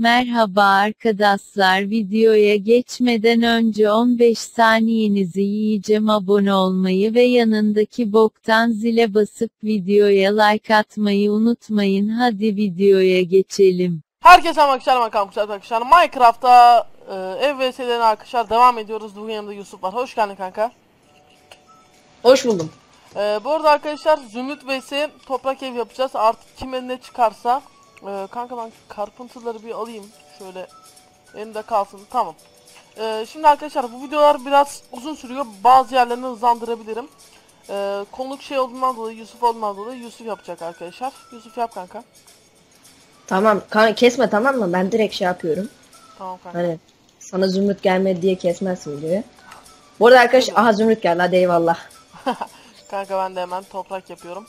Merhaba arkadaşlar videoya geçmeden önce 15 saniyenizi yiyeceğim abone olmayı ve yanındaki boktan zile basıp videoya like atmayı unutmayın hadi videoya geçelim. Herkese arkadaşlar arkadaşlar arkadaşlar Minecraft'ta e, ev vs'lerine arkadaşlar devam ediyoruz. Bugün yanımda Yusuf var. Hoş geldin kanka. Hoş buldum. E, bu arada arkadaşlar Zümrüt vs toprak ev yapacağız. Artık kime ne çıkarsa. E, kanka ben karpıntıları bir alayım. Şöyle elimde kalsın. Tamam. E, şimdi arkadaşlar bu videolar biraz uzun sürüyor. Bazı yerlerini hızlandırabilirim. E, konuk şey olduğundan dolayı Yusuf olduğundan dolayı Yusuf yapacak arkadaşlar. Yusuf yap kanka. Tamam kan kesme tamam mı? Ben direkt şey yapıyorum. Tamam kanka. Hani sana zümrüt gelmedi diye kesmezsin videoyu. Bu arada arkadaş aha zümrüt geldi hadi eyvallah. Kanka ben de hemen toprak yapıyorum.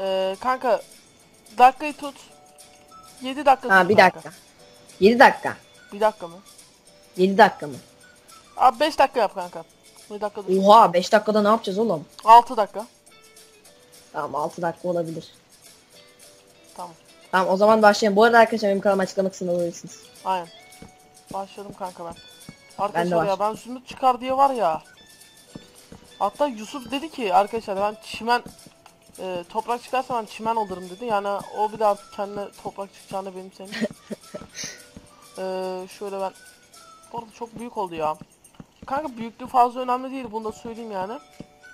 Ee, kanka dakikayı tut. 7 dakika Ha tut bir kanka. dakika. 7 dakika. Bir dakika mı? 7 dakika mı? Abi 5 dakika yap kanka. 1 dakika. Oha 5 dakikada ne yapacağız oğlum? 6 dakika. Tamam 6 dakika olabilir. Tamam. Tamam o zaman başlayalım. Bu arada arkadaşlar benim kanalıma açıklama kısmında bulabilirsiniz. Aynen. Başladım kanka ben. Ben Arkadaşlar de ya ben zümrüt çıkar diye var ya. Hatta Yusuf dedi ki arkadaşlar ben çimen e, toprak çıkarsa ben çimen alırım dedi. Yani o bir artık kendine toprak çıkacağını benim senin. ee, şöyle ben bu arada çok büyük oldu ya. Kanka büyüklüğü fazla önemli değil bunu da söyleyeyim yani.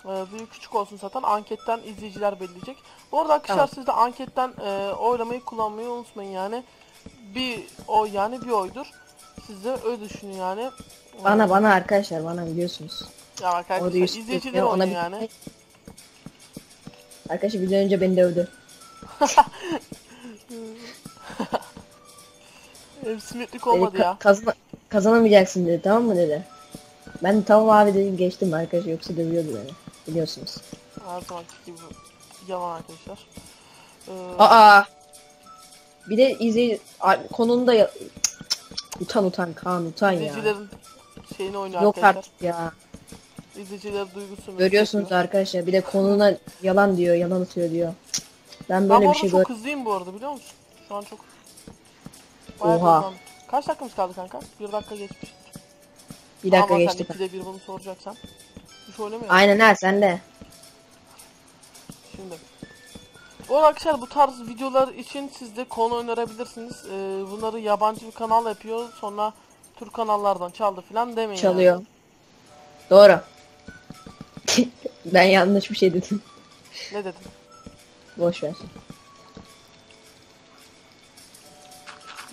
Ee, büyük küçük olsun zaten anketten izleyiciler belirleyecek. Bu arada arkadaşlar Tamam. siz de anketten e, oylamayı kullanmayı unutmayın yani. Bir oy yani bir oydur. Siz de öyle düşünün yani. Bana bana arkadaşlar bana biliyorsunuz. Ya arkadaşlar izleyiciler bekliyor, oynuyor bir- yani. Arkadaşlar bir önce beni dövdü. Ev simetrik olmadı ka- ya. kazana- kazanamayacaksın dedi tamam mı dedi. Ben tamam abi dedim geçtim arkadaşlar yoksa dövüyordu beni. Biliyorsunuz. Her zamanki gibi yalan arkadaşlar. Ee, Aa. Bir de izleyici konunda ya... Utan utan Kaan utan ya. izleyicilerin şeyini oynuyor Yok arkadaşlar. artık ya. İzleyiciler duygusunu Görüyorsunuz arkadaşlar. Bir de konuna yalan diyor, yalan atıyor diyor. Ben Ben böyle bu bir şey çok gör. hızlıyım bu arada biliyor musun? Şu an çok... Bayağı Oha. hızlandım. Kaç dakikamız kaldı kanka? Bir dakika geçmiş. Bir dakika Ama geçti. sen ikide bir bunu soracaksan. Hiç oynamıyor. Aynen ha sen de. Şimdi. Bu arada arkadaşlar bu tarz videolar için siz de konu önerebilirsiniz. Ee, bunları yabancı bir kanal yapıyor. Sonra Türk kanallardan çaldı falan demeyin. Çalıyor. Doğru. ben yanlış bir şey dedim. Ne dedim? Boş ver.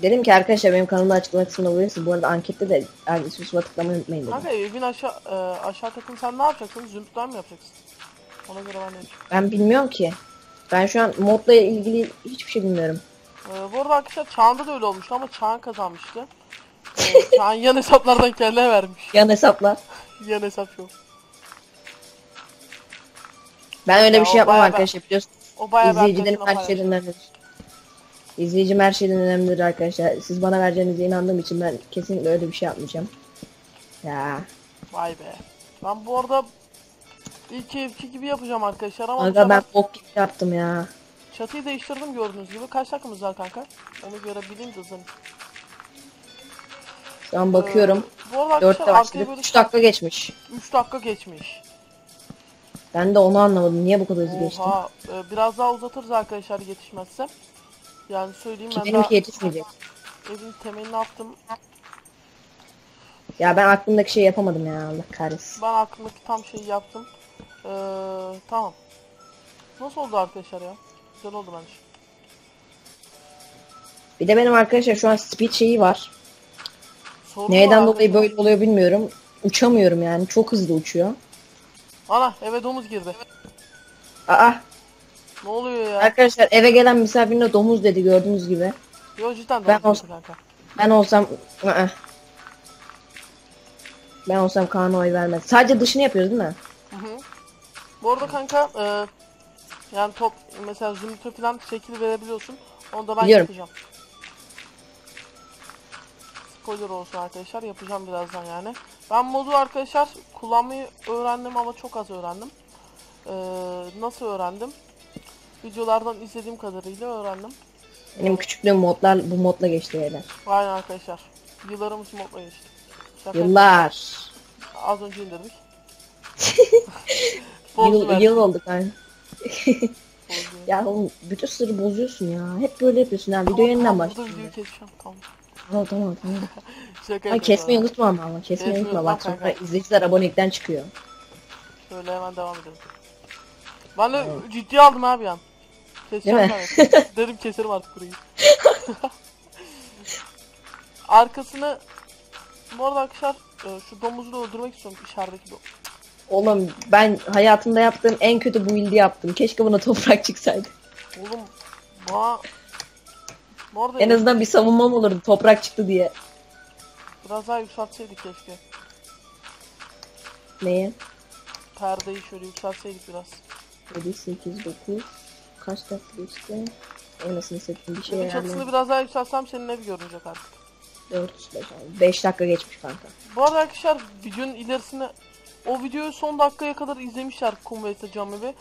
Dedim ki arkadaşlar benim kanalımda açıklama kısmında bulabilirsiniz. Bu arada ankette de Erdoğan'a tıklamayı unutmayın dedim. Kanka evin aşağı e, aşağı takım sen ne yapacaksın? Zümrütler mi yapacaksın? Ona göre ben de Ben bilmiyorum ki. Ben şu an modla ilgili hiçbir şey bilmiyorum. Ee, bu arada arkadaşlar Çağan'da da öyle olmuştu ama Çağan kazanmıştı. Ee, Çağan yan hesaplardan kendine vermiş. Yan hesaplar. Yan hesap yok. Ben öyle Ya bir şey o yapmam bayağı arkadaşlar biliyorsunuz. O bayağı bir İzleyicilerim arkadaşına her şeyden paylaştı. önemlidir. İzleyicim her şeyden önemlidir arkadaşlar. Siz bana vereceğinize inandığım için ben kesinlikle öyle bir şey yapmayacağım. Ya. Vay be. Ben bu arada ilk evki gibi yapacağım arkadaşlar ama bu Aga ben sefer bok gibi yaptım ya. çatıyı değiştirdim gördüğünüz gibi. Kaç dakikamız var kanka? Onu göre bileyim de hızlı. Şu an bakıyorum. Ee, bu arada 4'te arkadaşlar arkaya başladık. böyle 3 dakika geçmiş. 3 dakika geçmiş. Ben de onu anlamadım. Niye bu kadar hızlı geçti? Oha. Ee, biraz daha uzatırız arkadaşlar yetişmezse. Yani söyleyeyim Ki ben benimki daha yetişmeyecek. evin temelini attım. Ya ben aklımdaki şeyi yapamadım ya Allah kahretsin. Ben aklımdaki tam şeyi yaptım. Ee, tamam. Nasıl oldu arkadaşlar ya? Güzel oldu bence. Bir de benim arkadaşlar şu an speed şeyi var. Sorun Neyden var dolayı arkadaşlar. böyle oluyor bilmiyorum. Uçamıyorum yani. Çok hızlı uçuyor. Ana eve domuz girdi. Aa Ne oluyor ya? arkadaşlar eve gelen misafirine domuz dedi gördüğünüz gibi. Yo cidden Ben domuz olsam- girdi kanka. Ben olsam ı-ı. Ben olsam Kaan'a oy vermez. Sadece dışını yapıyoruz değil mi? Hı hı. Bu arada kanka e, yani top mesela zümrütü falan şekil verebiliyorsun. Onu da ben Biliyorum. yapacağım. Spoiler olsun arkadaşlar yapacağım birazdan yani. Ben modu arkadaşlar kullanmayı öğrendim ama çok az öğrendim. Ee, nasıl öğrendim? Videolardan izlediğim kadarıyla öğrendim. Benim küçüklüğüm modlar bu modla geçti beyler. Aynen arkadaşlar. Yıllarımız modla geçti. Şaka Yıllar. Az önce indirdik. Yıl, yıl oldu kanka. Ya oğlum bütün sırrı bozuyorsun ya. Hep böyle yapıyorsun ha. Video yeniden başlıyor. Burada videoyu keseceğim tamam. Tamam tamam tamam. Şaka Ha, yapıyorum kesmeyi abi. unutma ama ama kesmeyi Kesmeyi unutma bak unutmam sonra kanka. izleyiciler abonelikten çıkıyor. Şöyle hemen devam edelim. Ben de ciddiye aldım abi yan. Keseceğim Değil mi? evet. Dedim keserim artık burayı. Arkasını bu arada arkadaşlar e, şu domuzu da öldürmek istiyorum içerideki do- Oğlum ben hayatımda yaptığım en kötü build'i yaptım. Keşke buna toprak çıksaydı. Oğlum bana bu arada En azından bir savunmam olurdu toprak çıktı diye. biraz daha yükseltseydik keşke. Neye? Perdeyi şöyle yükseltseydik biraz. 7, 8, 9. Kaç dakika geçti? Anasını satayım bir şey Evin çatısını biraz daha yükseltsem senin ev görünecek artık. 4, 5, 5 dakika geçmiş kanka. Bu arada arkadaşlar videonun ilerisine o videoyu son dakikaya kadar izlemişler Kum vs Cam Evi.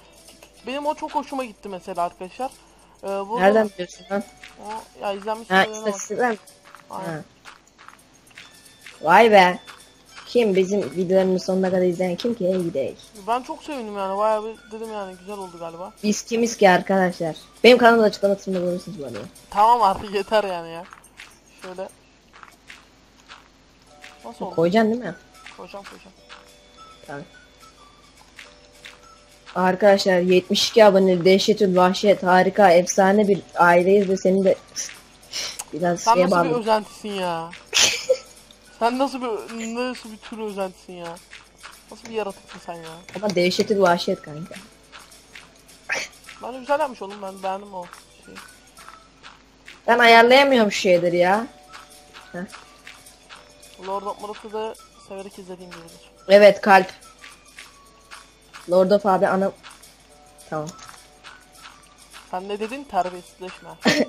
Benim o çok hoşuma gitti mesela arkadaşlar. Ee, burada- Nereden biliyorsun lan? O, ya izlenmiş Ha videolarına bak. istatistikler mi? Aynen. Ha. Vay be. Kim bizim videolarımın sonuna kadar izleyen kim ki? Ey gidey. Ben çok sevindim yani bayağı bir dedim yani güzel oldu galiba. Biz kimiz ki arkadaşlar? Benim kanalımda açıklama kısmında bulursunuz bu arada. Tamam artık yeter yani ya. Şöyle. Nasıl oldu? Koyacaksın değil mi? Koyacağım koyacağım. Tamam. Arkadaşlar 72 abone dehşetül vahşet harika efsane bir aileyiz ve senin de biraz Sen şeye nasıl bir bağlı. özentisin ya? Sen nasıl bir nasıl bir tür özentisin ya? Nasıl bir yaratıksın sen ya? Ama dehşetül vahşet kanka. Bence güzel yapmış oğlum ben beğendim o şeyi. Ben ayarlayamıyorum şu şeyleri ya. Lord of Murat'ı da severek izlediğim biridir. Evet kalp. Lord of abi ana... Tamam. Sen ne dedin? Terbiyesizleşme.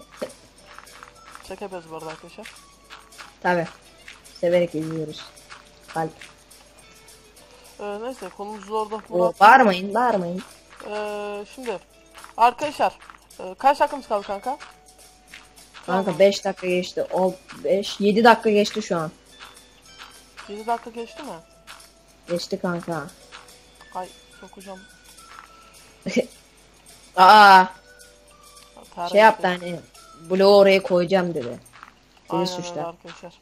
Şaka yapıyoruz bu arada arkadaşlar. Tabi. Severek izliyoruz. Kalp. Ee, neyse konumuz Lord of O, Murat. bağırmayın bağırmayın. Ee, şimdi arkadaşlar e, kaç dakikamız kaldı kanka? Kanka 5 dakika geçti. O 5 7 dakika geçti şu an. 7 dakika geçti mi? Geçti kanka. Ay sokacağım. Aa Terbiyesiz. şey yaptı hani bloğu oraya koyacağım dedi. Beni Aynen öyle suçlar. arkadaşlar.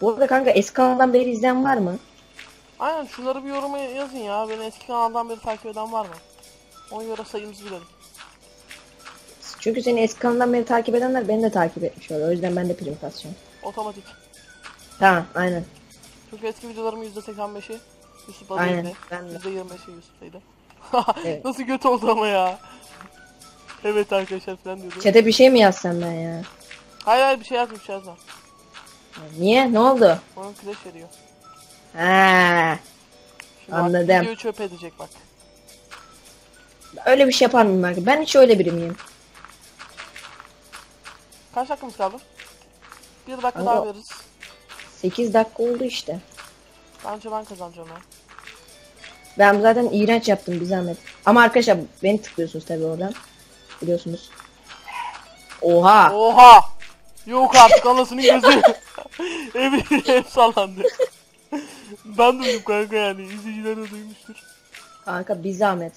Bu arada kanka eski kanaldan beri izleyen var mı? Aynen şunları bir yoruma yazın ya. Beni eski kanaldan beri takip eden var mı? Ona göre sayımızı bilelim. Çünkü seni eski kanaldan beri takip edenler beni de takip etmiş oluyor. O yüzden ben de prim. Otomatik. Tamam aynen. Çünkü eski videolarımın %85'i Yusuf Aynen, ben de. %25'i Yusuf'taydı. Evet. Nasıl kötü oldu ama ya. Evet arkadaşlar falan diyordu. Çete bir şey mi yazsam ben ya? Hayır hayır bir şey yazmış yazma. Niye? Ne oldu? Onun crash veriyor. Ha, Şimdi bak, Anladım. videoyu çöp edecek bak. öyle bir şey yapar mıyım belki? Ben hiç öyle biri miyim? Kaç dakikamız kaldı? Bir dakika Kanka- daha veririz. 8 dakika oldu işte. Bence ben kazanacağım ya. Ben zaten iğrenç yaptım bir zahmet. Ama arkadaşlar beni tıklıyorsunuz tabii oradan. Biliyorsunuz. Oha! Oha! Yok artık anasının gözü. Evi ev sallandı. ben duydum kanka yani. İzleyiciler de duymuştur. Kanka bir zahmet.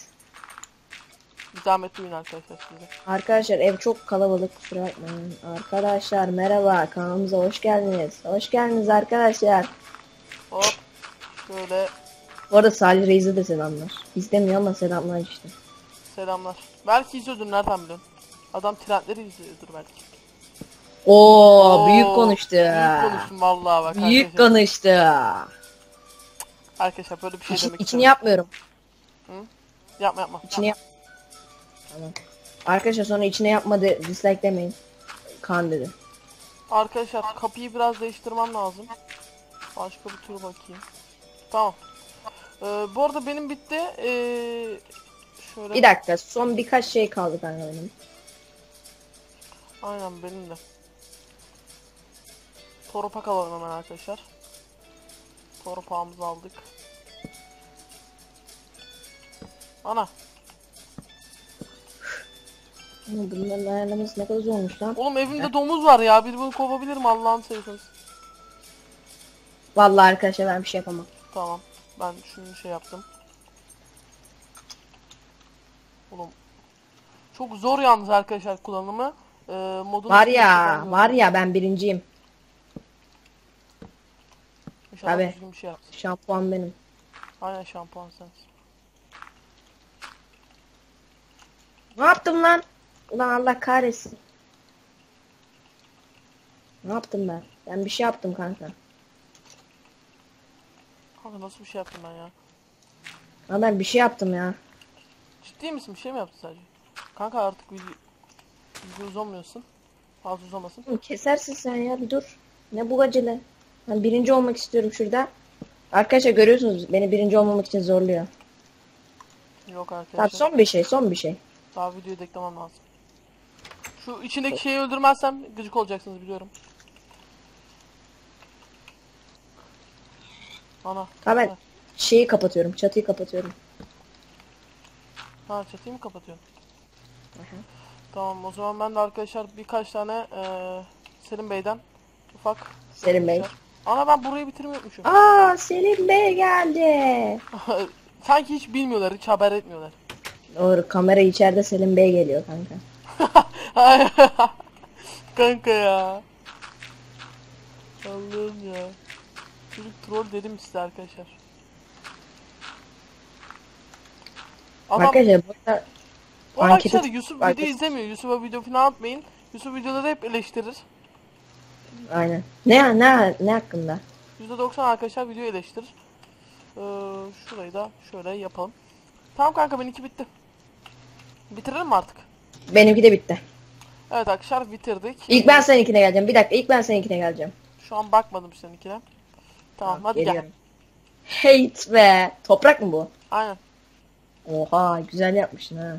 Zahmet duyun arkadaşlar size. Arkadaşlar ev çok kalabalık kusura bakmayın. Arkadaşlar merhaba kanalımıza hoş geldiniz. Hoş geldiniz arkadaşlar. Hop. Şöyle Bu arada Salih Reis'e de selamlar. İstemiyor ama selamlar işte. selamlar. Belki izliyordur nereden biliyorsun? Adam trendleri izliyordur belki. Oo, büyük konuştu. Büyük konuştum vallahi bak Büyük arkadaşlar. konuştu. Arkadaşlar böyle bir şey İçin, demek içini istedim. yapmıyorum. Yapma yapma. İçini yap. Tamam. Arkadaşlar sonra içine yapma de dislike demeyin. Kan dedi. Arkadaşlar kapıyı biraz değiştirmem lazım. Başka bir tur bakayım. Tamam. Ee, bu arada benim bitti. Ee, şöyle. Bir dakika son birkaç şey kaldı kanka benim. Aynen benim de. Torupak alalım hemen arkadaşlar. Torupağımızı aldık. Ana. Bunların ayarlaması ne kadar zormuş lan. Oğlum evimde domuz var ya. Biri bunu kovabilir mi Allah'ını seversen. Vallahi arkadaşlar ben bir şey yapamam. Tamam. Ben şunu şey yaptım. Oğlum. Çok zor yalnız arkadaşlar kullanımı. Ee, Var ya, var ya ben birinciyim. İnşallah Abi. düzgün bir şey yapsın. Şampuan benim. Aynen şampuan sensin. Ne yaptım lan? Ulan Allah kahretsin. Ne yaptım ben? Ben bir şey yaptım kanka. Kanka nasıl bir şey yaptım ben ya? Ama ben bir şey yaptım ya. Ciddi misin? Bir şey mi yaptın sadece? Kanka artık video, video uzamıyorsun. Fazla uzamasın. Oğlum Kesersin sen ya bir dur. Ne bu acele? Ben birinci olmak istiyorum şurada. Arkadaşlar görüyorsunuz beni birinci olmamak için zorluyor. Yok Tamam arkadaşlar. son bir şey son bir şey. Daha videoyu da eklemem lazım. Şu içindeki şeyi öldürmezsem gıcık olacaksınız biliyorum. Ana. Ha ben şeyi kapatıyorum çatıyı kapatıyorum. ha çatıyı mı kapatıyorsun? Tamam o zaman ben de arkadaşlar birkaç tane eee Selim Bey'den ufak Selim Bey. Ana ben burayı bitirmeyi unutmuşum. Aa Selim Bey geldi. Sanki hiç bilmiyorlar, hiç haber etmiyorlar. Doğru kamera içeride Selim Bey geliyor kanka. Kanka ya. Allah'ım ya. Çocuk troll dedim size arkadaşlar. Adam, Arkadaşlar burada o ankete arkadaşlar Yusuf ankete- video izlemiyor. Yusuf'a video falan atmayın. Yusuf videoları hep eleştirir. aynen. Ne ne ne hakkında? %90 arkadaşlar video eleştirir. Ee, şurayı da şöyle yapalım. Tamam kanka benimki bitti. Bitirelim mi artık? Benimki de bitti. Evet arkadaşlar bitirdik. İlk ben seninkine geleceğim. Bir dakika ilk ben seninkine geleceğim. Şu an bakmadım seninkine. Tamam hadi gel. geliyorum. Hate be. Toprak mı bu? Aynen. Oha güzel yapmışsın ha.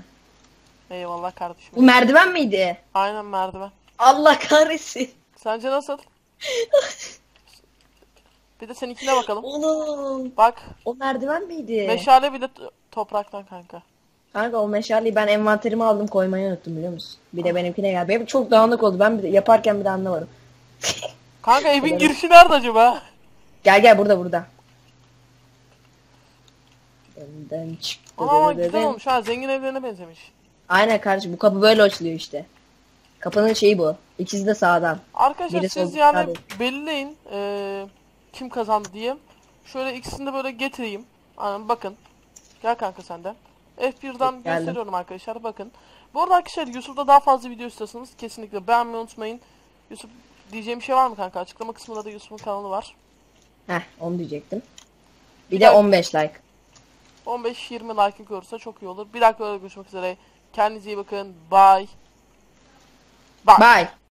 Eyvallah kardeşim. Bu merdiven miydi? Aynen merdiven. Allah kahretsin. Sence nasıl? Bir de seninkine bakalım. Oğlum. Bak. O merdiven miydi? Meşale bile t- topraktan kanka. Kanka o meşaleyi ben envanterime aldım koymayı unuttum biliyor musun? Bir de benimkine geldi. Benim çok dağınık oldu. Ben bir yaparken bir de anlamadım. Kanka evin girişi nerede acaba? Gel gel burada burada. Önden çıktı. Ama dedi, güzel dedi. olmuş ha zengin evlerine benzemiş. Aynen kardeşim bu kapı böyle açılıyor işte. Kapının şeyi bu. İkisi de sağdan. Arkadaşlar Birisi siz oldu, yani belirleyin eee, kim kazandı diye. Şöyle ikisini de böyle getireyim. Aynen bakın. Gel kanka sen de. F1'den Geldim. gösteriyorum arkadaşlar bakın. Bu arada arkadaşlar Yusuf'ta daha fazla video istiyorsanız kesinlikle beğenmeyi unutmayın. Yusuf diyeceğim bir şey var mı kanka? Açıklama kısmında da Yusuf'un kanalı var. Heh onu diyecektim. Bir Bir de dakika. 15 like. 15-20 like görürse çok iyi olur. Bir dakika görüşmek üzere. Kendinize iyi bakın. Bye. Bye. Bye.